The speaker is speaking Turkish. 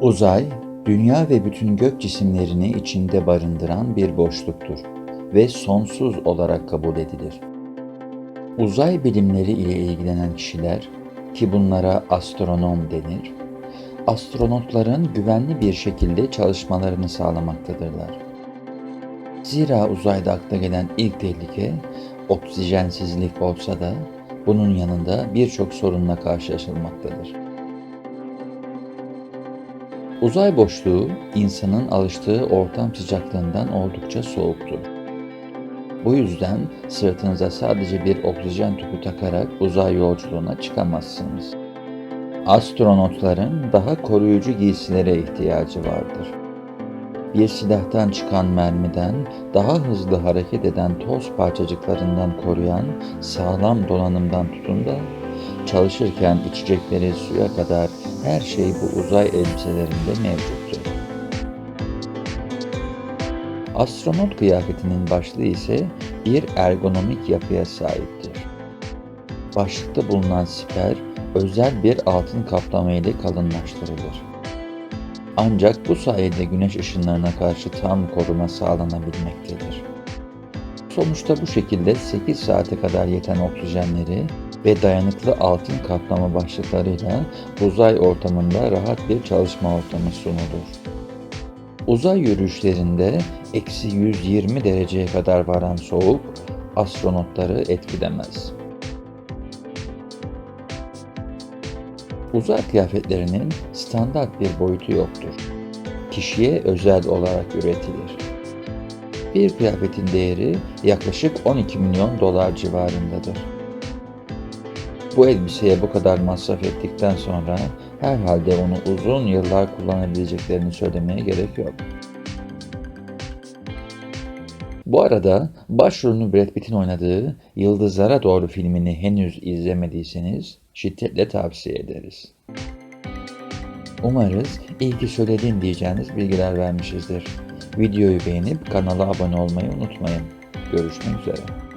Uzay, dünya ve bütün gök cisimlerini içinde barındıran bir boşluktur ve sonsuz olarak kabul edilir. Uzay bilimleri ile ilgilenen kişiler ki bunlara astronom denir, astronotların güvenli bir şekilde çalışmalarını sağlamaktadırlar. Zira uzayda akla gelen ilk tehlike oksijensizlik olsa da bunun yanında birçok sorunla karşılaşılmaktadır. Uzay boşluğu insanın alıştığı ortam sıcaklığından oldukça soğuktur. Bu yüzden sırtınıza sadece bir oksijen tüpü takarak uzay yolculuğuna çıkamazsınız. Astronotların daha koruyucu giysilere ihtiyacı vardır. Bir silahtan çıkan mermiden daha hızlı hareket eden toz parçacıklarından koruyan sağlam donanımdan tutun da çalışırken içecekleri suya kadar her şey bu uzay elbiselerinde mevcuttur. Astronot kıyafetinin başlığı ise bir ergonomik yapıya sahiptir. Başlıkta bulunan siper özel bir altın kaplama ile kalınlaştırılır. Ancak bu sayede güneş ışınlarına karşı tam koruma sağlanabilmektedir. Sonuçta bu şekilde 8 saate kadar yeten oksijenleri ve dayanıklı altın kaplama başlıklarıyla uzay ortamında rahat bir çalışma ortamı sunulur. Uzay yürüyüşlerinde eksi 120 dereceye kadar varan soğuk astronotları etkilemez. Uzay kıyafetlerinin standart bir boyutu yoktur. Kişiye özel olarak üretilir. Bir kıyafetin değeri yaklaşık 12 milyon dolar civarındadır. Bu elbiseye bu kadar masraf ettikten sonra herhalde onu uzun yıllar kullanabileceklerini söylemeye gerek yok. Bu arada başrolünü Brad Pitt'in oynadığı Yıldızlara Doğru filmini henüz izlemediyseniz şiddetle tavsiye ederiz. Umarız iyi ki söyledin diyeceğiniz bilgiler vermişizdir. Videoyu beğenip kanala abone olmayı unutmayın. Görüşmek üzere.